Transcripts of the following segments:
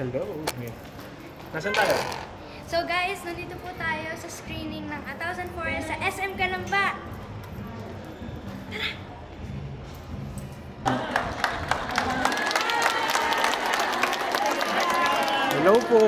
Hello. Nasaan tayo? So guys, nandito po tayo sa screening ng A Thousand Forest sa SM Kalamba. Hello po.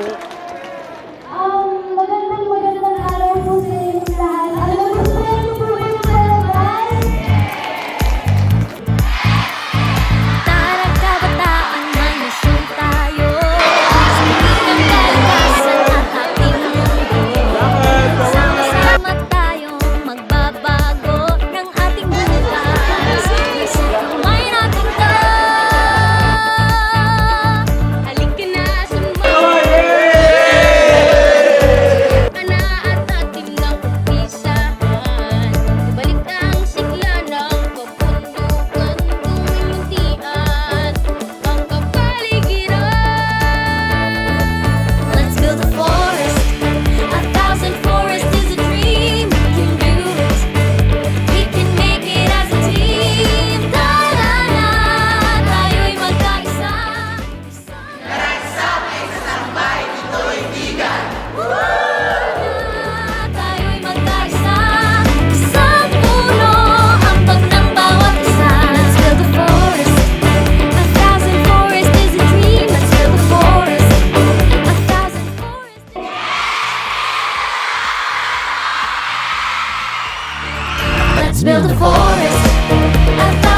Let's build a forest.